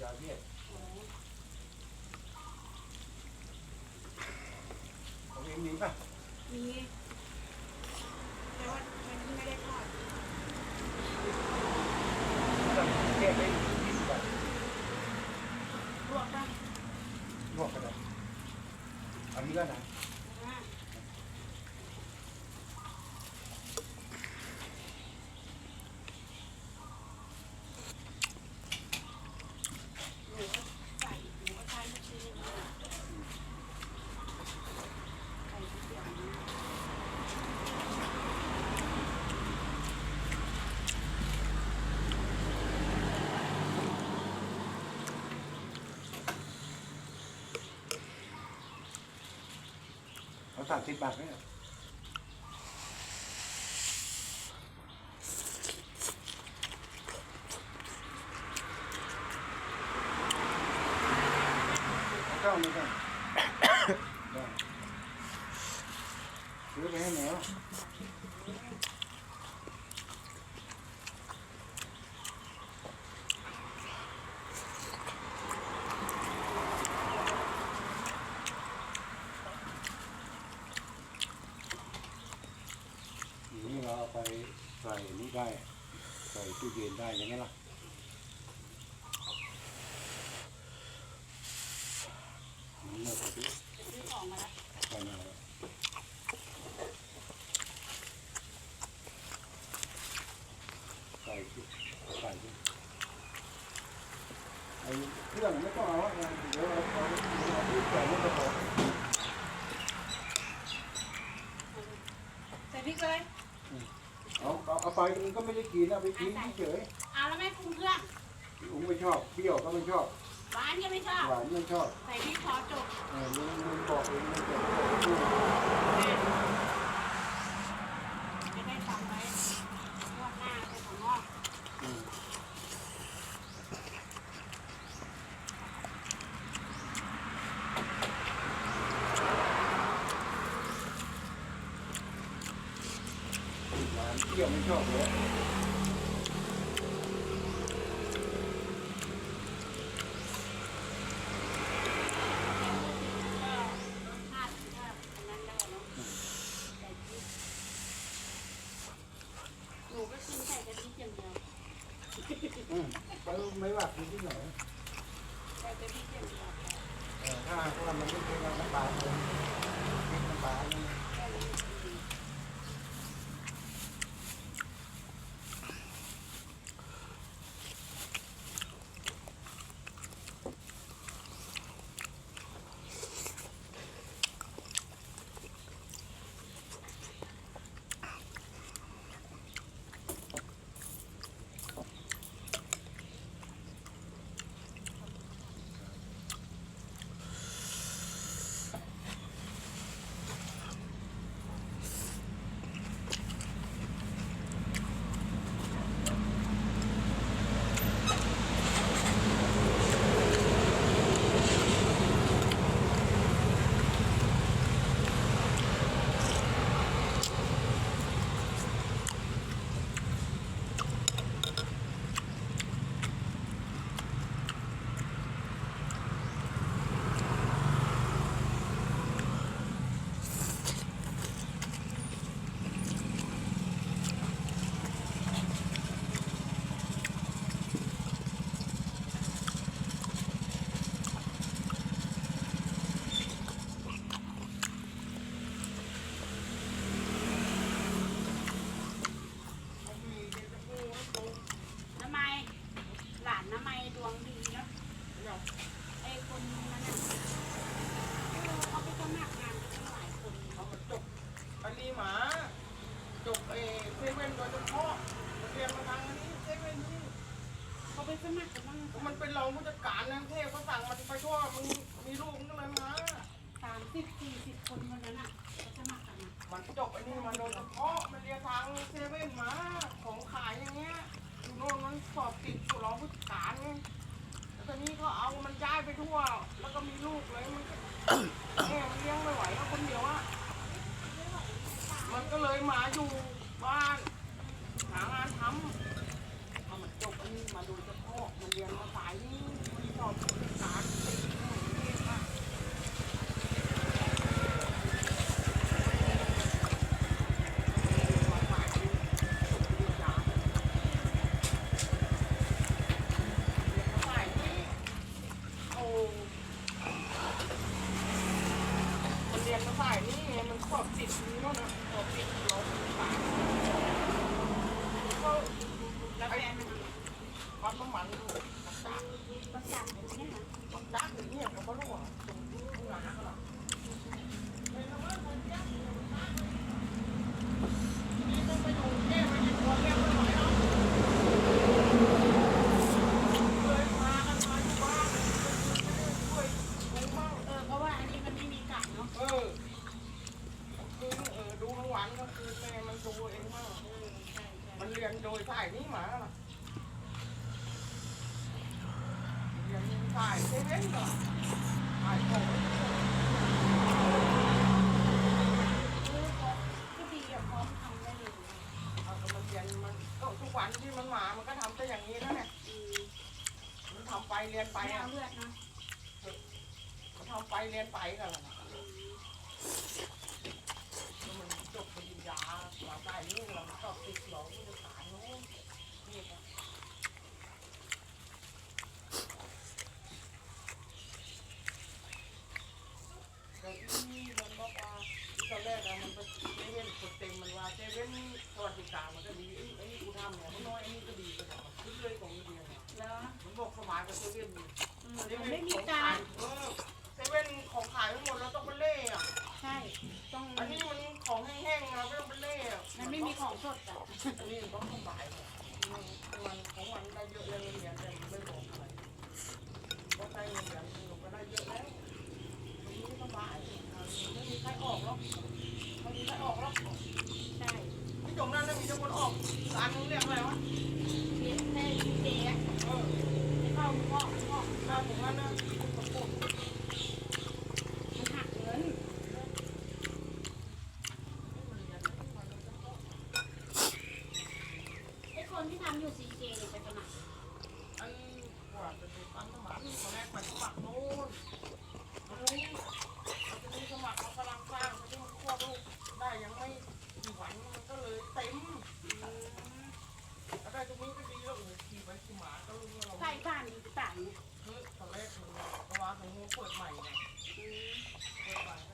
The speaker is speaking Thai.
ยาเวียกของเองมีป่ะมีแต่ว่ามันไม่ได้ทอดเรียกไปกินก่อนลวกบ้างลวกกันเลยอันนี้ก็นะ อ่าหนูก็ใส่หนูก็ใช้ลูกชิ้นอย่างนี้ใส่ก๋วยเตี๋ยวนะ สามสิบบาทเนี่ยเอาเจ้านี่กันได้ซื้อไปให้แมว นี่เราเอาไปใส่นี่ ได้ใส่ตู้เย็นได้ยังไงล่ะเราไปซื้อจะซื้อของมาแล้วไปมาแล้วใส่ที่ใส่ที่ไอ้เครื่องไม่ต้องเอาอะเดี๋ยวเราเอาเอาที่ใส่นี่อส่พริกเลย เอาเอาเอา ไปมันก็ไม่ได้กินเอาไปกินเฉยเอาแล้วแม่ปรุงเครื่องลุงไม่ชอบเปรี้ยวก็ไม่ชอบหวานก็ไม่ชอบหวานไม่ชอบใส่พริกพอจบเออลุงลุงบอกเองไม่จบจะได้ฟังไว้งวดหน้าเป็นของงอก อืมหวาน เปรี้ยวไม่ชอบเลยก็รสชาติก็อันนั้นแล้วเนาะใส่พริกหนูก็กินใส่กะทิอย่างเดียวอืมไปไม่ว่ากินที่ไหนใส่กะทิอย่างเดียว เออถ้าถ้ามันไม่เป็นน้ำปลาเลยพริกน้ำปลาเนี่ย แค่นี้อืม น้ำไมหลานน้ำไมดวงดีเนาะเหรอไอ้คนนั้นน่ะเออเขาไปสมัครงานกันตั้งหลายคน เขามาจบอันนี้หมา จบเอเซเว่นโดยเฉพาะเรียนมาทางอันนี้เซเว่นนี่เขาไปสมัครกันบ้างมันเป็นรองผู้จัดการในกรุงเทพเขาสั่งมันไปทั่วมึงมีลูกมึงก็เลยมาสามสิบสี่สิบคนวันนั้นอะเขาสมัครกันอะมันจบอันนี้มาโดยเฉพาะมันเรียนทางเซเว่นมาของขายอย่างเงี้ยอยู่โน่นมันสอบติดอยู่รองผู้จัดการไงแล้วตอนนี้ก็เอามันย้ายไปทั่ว แล้วก็มีลูกเลยมันก็ แม่มันเลี้ยงไม่ไหวแล้วคนเดียวอะ เก็เลยมาอยู่บ้าน หางานทำเอามันจบอันนี้มาดูจะมันเรียนมาสายนี้มันสอบผู้จัดการติดหน่วยเทศอะมาสายนี้เรียนยาเรียนมาสายนี้โอ้มันเรียนมาสายนี้ไง มันสอบติดนี้แล้วนะสอบติดร้อยสามก็ แล้วแฟนมัน ปั๊มน้ำมันอยู่ปักตาก ประจักษ์อย่างเงี้ยนะ ปักตากอย่างเงี้ยเขาก็รู้ว่าตรงนี้ข้างหน้าเขาล่ะเป็นน้ำมันคนเดียวนี่ต้องไปดูแก้ไปอีกตัวแก้ไม่ไหวแล้วเลยพากันมาอยู่บ้านช่วยกูมั่ง เออเพราะว่าอันนี้มันไม่มีกะเนาะ เออคืนเออดูทั้งวันก็คืนแม่มันดูเองมั่ง เออใช่ใช่ มันเรี ยนโดยสายนี้มาล่ะเรียนสายเซเว่นก่อนสายของคือเขาก็ดีอะพร้อมทำได้เลยเอาก็มันเรียนมันก็ทุกวันที่มันมามันก็ทำแต่อย่างนี้แล้วเนี่ยมันทำไปเรียนไปอะเลือดนะมันทำไปเรียนไปกันล่ะอืมแล้วมันจบปริญญามาได้นี่เราก็ติดหลอกผู้โดยสารโน้นนี่ครับเดี๋ยวที่มันบอกว่าตอนแรกอะมันไปเซเว่นกดเต็มมันว่าเซเว่นสวัสดิการมันก็ดีไอ้ไอ้นี่กูทำเนี่ยมันน้อยไอ้นี่ก็ดีก็แต่มันขึ้นเลยของเดียวเนี่ย แล้ว มัน บอกสมานกับเซเว่นดีเออมันไม่มีการเออเซเว่นของขายทั้งหมดเราต้องไปเล่อะใช่ ต้อง อันนี้มันของแห้งๆเราไม่ต้องไปเล่อะมันไม่มีของสดอะอันนี้มันต้องสบายเลยมันมันของมันได้เยอะเลยเงินเดือนแต่ไม่บอกอะไรก็ได้เงินเดือนหนูก็ได้เยอะแล้วตรงนี้สบายไม่มีใครออกหรอกไม่มีใครออกหรอก ใช่ ที่ตรงนั้นน่ะมีแต่คนออกร้านนึงเรียกอะไรวะ เจ๊แม่เจ๊อะ เออ ไม่เข้าพ่อพ่อ ร้านตรงนั้นน่ะตะโกน มันหักเงินไอ้คนที่ทำอยู่ซีเจเนี่ยไปสมัคร อันกว่าจะไปปั๊มสมัครตอนแรกไปสมัครโน่นมันรู้เราจะมีสมัครเรากำลังสร้างจะต้องควบลูกได้ ยังไม่กี่วันมันก็เลยเต็มแล้วได้ตรงนี้ก็ดีแล้วโอ้โหขี่ไปขี่มาก็รู้ว่าเราใกล้บ้านอยู่ต่างเนี่ยเฮ้ยตอนแรกมันก็ว่าของงูเปิดใหม่ไงอืมเปิดใหม่